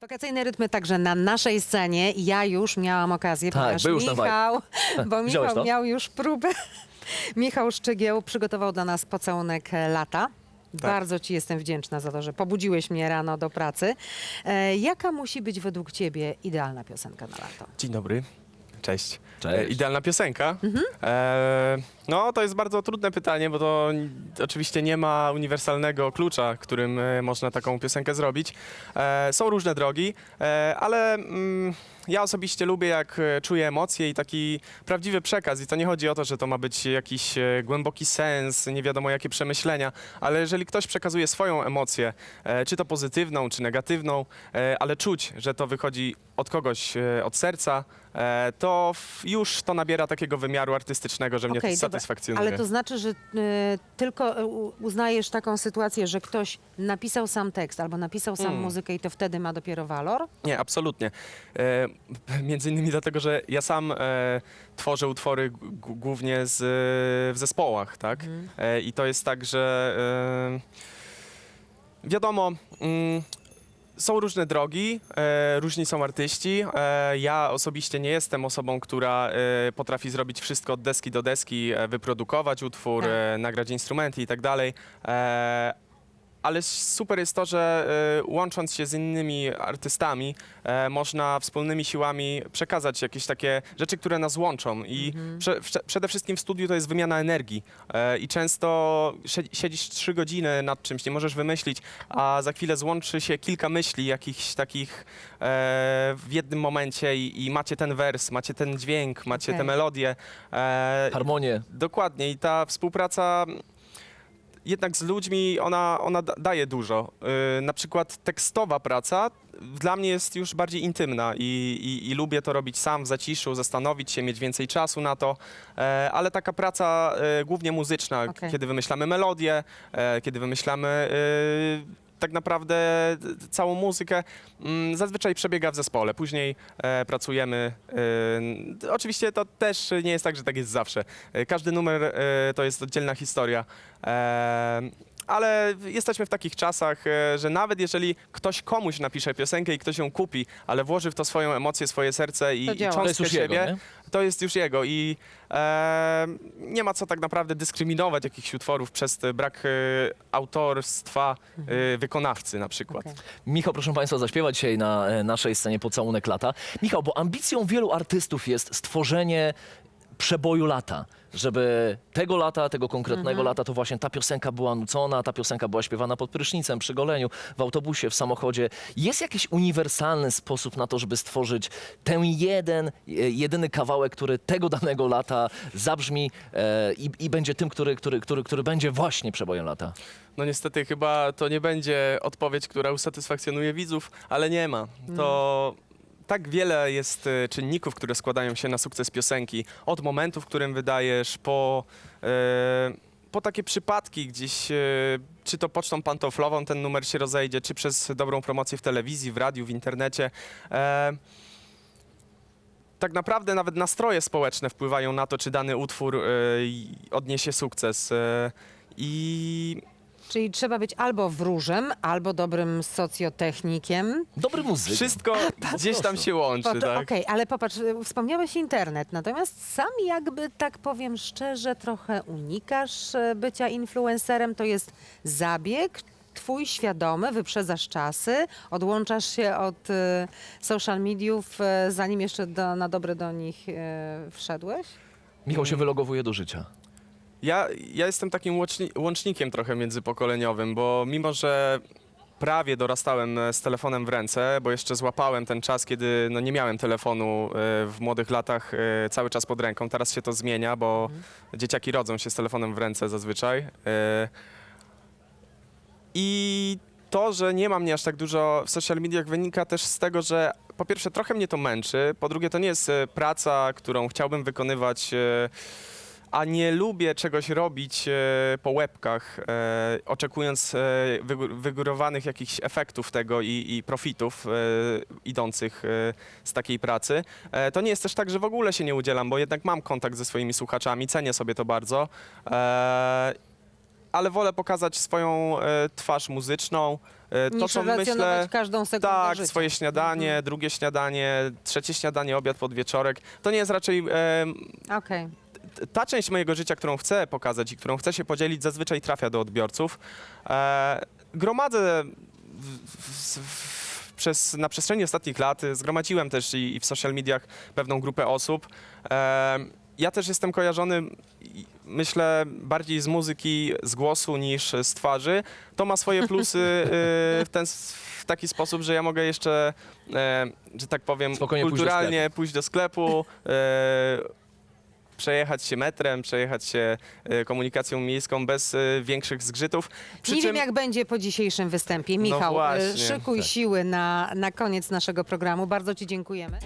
Wakacyjne rytmy także na naszej scenie. Ja już miałam okazję, Tak, ponieważ był już na Michał, bo Michał to? miał już próbę. Michał Szczygieł przygotował dla nas pocałunek e, lata. Tak. Bardzo Ci jestem wdzięczna za to, że pobudziłeś mnie rano do pracy. E, jaka musi być według Ciebie idealna piosenka na lato? Dzień dobry. Cześć. Cześć. E, idealna piosenka. E, no, to jest bardzo trudne pytanie, bo to oczywiście nie ma uniwersalnego klucza, którym e, można taką piosenkę zrobić. E, są różne drogi, e, ale mm, ja osobiście lubię, jak e, czuję emocje i taki prawdziwy przekaz. I to nie chodzi o to, że to ma być jakiś e, głęboki sens, nie wiadomo jakie przemyślenia, ale jeżeli ktoś przekazuje swoją emocję, e, czy to pozytywną, czy negatywną, e, ale czuć, że to wychodzi od kogoś, e, od serca, e, to już to nabiera takiego wymiaru artystycznego, że mnie Okej, to dobra. satysfakcjonuje. Ale to znaczy, że tylko u- uznajesz taką sytuację, że ktoś napisał sam tekst albo napisał sam Mm. muzykę i to wtedy ma dopiero walor? Nie, absolutnie. E, między innymi dlatego, że ja sam e, tworzę utwory g- głównie z, w zespołach, tak? Mhm. E, I to jest tak, że e, wiadomo, mm, są różne drogi, e, różni są artyści. E, ja osobiście nie jestem osobą, która e, potrafi zrobić wszystko od deski do deski, e, wyprodukować utwór, Tak. e, nagrać instrumenty i tak dalej. E, ale super jest to, że e, łącząc się z innymi artystami, e, można wspólnymi siłami przekazać jakieś takie rzeczy, które nas łączą. I prze, prze, przede wszystkim w studiu to jest wymiana energii. E, I często sie- siedzisz trzy godziny nad czymś, nie możesz wymyślić, a za chwilę złączy się kilka myśli, jakichś takich e, w jednym momencie i, i macie ten wers, macie ten dźwięk, macie Okej. tę melodię. Harmonię. Dokładnie i ta współpraca jednak z ludźmi ona, ona da- daje dużo. Yy, na przykład tekstowa praca dla mnie jest już bardziej intymna i, i, i lubię to robić sam w zaciszu, zastanowić się, mieć więcej czasu na to, e, ale taka praca e, głównie muzyczna, Okej. kiedy wymyślamy melodię, e, kiedy wymyślamy e, tak naprawdę całą muzykę, mm, zazwyczaj przebiega w zespole. Później e, pracujemy. E, oczywiście to też nie jest tak, że tak jest zawsze. E, Każdy numer e, to jest oddzielna historia. E, ale jesteśmy w takich czasach, e, że nawet jeżeli ktoś komuś napisze piosenkę i ktoś ją kupi, ale włoży w to swoją emocję, swoje serce i, To i działa. To jest cząstkę już jego, siebie, nie? To jest już jego i e, nie ma co tak naprawdę dyskryminować jakichś utworów przez e, brak e, autorstwa e, wykonawcy na przykład. Michał, proszę Państwa, zaśpiewa dzisiaj na e, naszej scenie Pocałunek Lata. Michał, bo ambicją wielu artystów jest stworzenie przeboju lata. Żeby tego lata, tego konkretnego Mhm. lata, to właśnie ta piosenka była nucona, ta piosenka była śpiewana pod prysznicem, przy goleniu, w autobusie, w samochodzie. Jest jakiś uniwersalny sposób na to, żeby stworzyć ten jeden, e, jedyny kawałek, który tego danego lata zabrzmi e, i, i będzie tym, który, który, który, który będzie właśnie przebojem lata. No niestety chyba to nie będzie odpowiedź, która usatysfakcjonuje widzów, ale nie ma. To tak wiele jest e, czynników, które składają się na sukces piosenki. Od momentu, w którym wydajesz, po, e, po takie przypadki gdzieś, e, czy to pocztą pantoflową ten numer się rozejdzie, czy przez dobrą promocję w telewizji, w radiu, w internecie. E, tak naprawdę nawet nastroje społeczne wpływają na to, czy dany utwór e, odniesie sukces. E, I Czyli trzeba być albo wróżem, albo dobrym socjotechnikiem. Dobry muzyk. Wszystko gdzieś tam się łączy, Po tak? Okej, ale popatrz, y, wspomniałeś internet, natomiast sam jakby, tak powiem szczerze, trochę unikasz e, bycia influencerem. To jest zabieg twój świadomy, wyprzedzasz czasy, odłączasz się od e, social mediów, e, zanim jeszcze do, na dobre do nich wszedłeś? Michał się wylogowuje do życia. Ja, ja jestem takim łączni, łącznikiem trochę międzypokoleniowym, bo mimo, że prawie dorastałem e, z telefonem w ręce, bo jeszcze złapałem ten czas, kiedy no, nie miałem telefonu e, w młodych latach e, cały czas pod ręką. Teraz się to zmienia, bo dzieciaki rodzą się z telefonem w ręce zazwyczaj. I to, że nie ma mnie aż tak dużo w social mediach wynika też z tego, że po pierwsze trochę mnie to męczy, po drugie to nie jest praca, którą chciałbym wykonywać a nie lubię czegoś robić e, po łebkach, e, oczekując e, wygó- wygórowanych jakichś efektów tego i, i profitów e, idących e, z takiej pracy. E, to nie jest też tak, że w ogóle się nie udzielam, bo jednak mam kontakt ze swoimi słuchaczami, cenię sobie to bardzo. E, ale wolę pokazać swoją e, twarz muzyczną. E, to, Niż co relacjonować myślę. każdą sekundę Tak, życia. swoje śniadanie, Mhm. drugie śniadanie, trzecie śniadanie, obiad, podwieczorek. To nie jest raczej e, Okej. T- ta część mojego życia, którą chcę pokazać i którą chcę się podzielić, zazwyczaj trafia do odbiorców. E, gromadzę w, w, w, przez, na przestrzeni ostatnich lat, y, zgromadziłem też i, i w social mediach pewną grupę osób. E, ja też jestem kojarzony, i myślę, bardziej z muzyki, z głosu niż z twarzy. To ma swoje plusy y, w, ten, s- w taki sposób, że ja mogę jeszcze, e, że tak powiem, Spokojnie pójść do kulturalnie pójść do sklepu, e, przejechać się metrem, przejechać się e, komunikacją miejską bez e, większych zgrzytów. Przy Nie czym wiem, jak będzie po dzisiejszym występie. No Michał, właśnie, y, szykuj tak. siły na, na koniec naszego programu. Bardzo Ci dziękujemy.